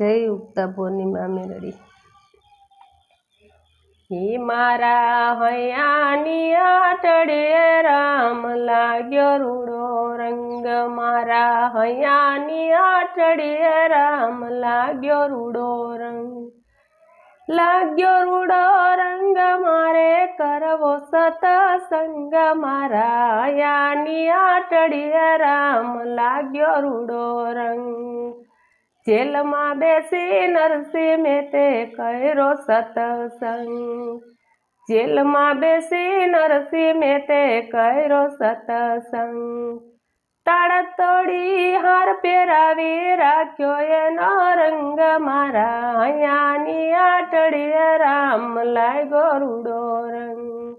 જય ઉગતા પૂર્ણિમા મેળડી હી મારા હૈયાની આટડે રામ લાગ્યો રૂડો રંગ. મારા હૈયાની આટડે રામ લાગ્યો રૂડો રંગ. લાગ્યો રૂડો રંગ, મારે કરવો સતસંગ. મારા હૈયાની આટડે રામ લાગ્યો રૂડો રંગ. જેલમાં બેસી નરસિંહ મેતે કર્યો સતસંગ. જેલમાં બેસી નરસિંહ મેતે કર્યો સતસંગ. તાળતોડી હાર પહેરાવી રાખ્યો એનો રંગ મારા અહીંયાની આટડીએ રામ લાગ્યો રૂડો રંગ.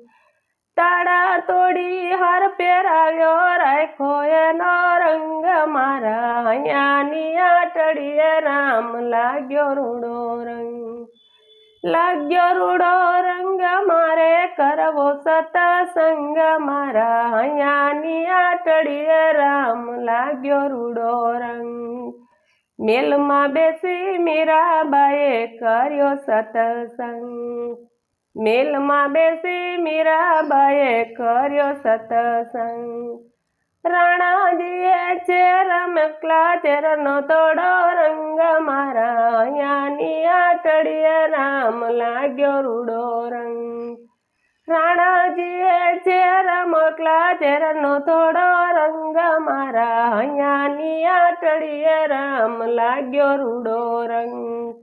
તાળા તોડી હાર પહેરાવ્યો રાખો એનો રંગ મારા અહીંયાની આટડીએ રામ લાગ્યો રૂડો રંગ. લાગ્યો રૂડો રંગ મારે કરવો સતસંગ, મારા અહીંયાની આટડીએ રામ લાગ્યો રૂડો રંગ. મેલમાં બેસી મીરાબાએ કર્યો સતસંગ. મેલમાં બેસી મીરાબાએ કર્યો સતસંગ. રાણાજીએ છે રમકલા ચેરનો તોડો રંગ મારા અહીંયાની આટડીએ રામ લાગ્યો રૂડો રંગ. રાણાજીએ છે રમકલા ચેરનો તોડો રંગ મારા અહીંયાની આટડીએ રામ લાગ્યો રૂડો રંગ.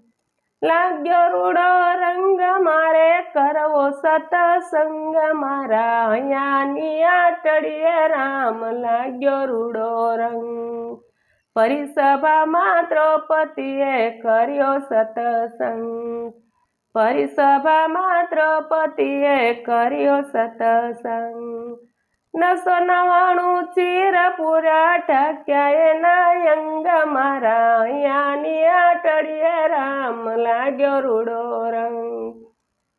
લાગ્યો રૂડો રંગ મારે કરવો સતસંગ. મારા અહીંયાની આટડીએ રામ લાગ્યો રૂડો રંગ. પરિસભામાં દ્રૌપદીએ કર્યો સતસંગ. પરિસભામાં દ્રૌપદીએ કર્યો સતસંગ. નસો નવાણું ચીર પૂરા ઠક્યા એના અંગ મારા. અહીંયાની આટડીએ રામ લાગ્યો રૂડો રંગ.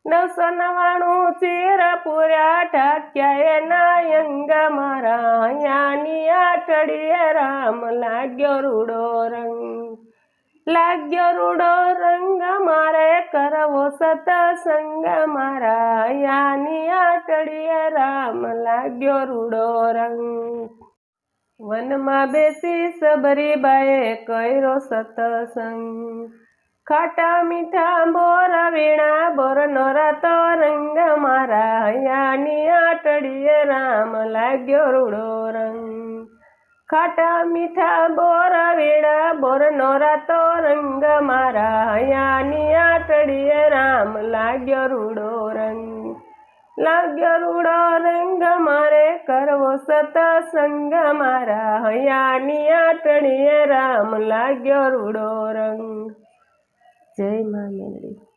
નસો નવાણું ચીર પૂરા ઠક્યા એના અંગ મારા. અહીંયાની આટડીએ રામ લાગ્યો રૂડો રંગ. લાગ્યો રૂડો રંગ કરવો સતસંગ મારા યાની આટડીએ રામ લાગ્યો રૂડો રંગ. વનમાં બેસી સબરીબાએ કર્યો સતસંગ. ખાટા મીઠા બોર, વીણા બોર નોરા તો રંગ મારા યાની આટડીએ રામ લાગ્યો રૂડો રંગ. ખાટા મીઠા બોર વીણા બોરનો રાતો રંગ મારા. અહીંયાની આટડીએ રામ લાગ્યો રૂડો રંગ. લાગ્યો રૂડો રંગ મારે, કરવો સતસંગ મારા. હયાની આટડીએ રામ લાગ્યો રૂડો રંગ. જય મા મેળવી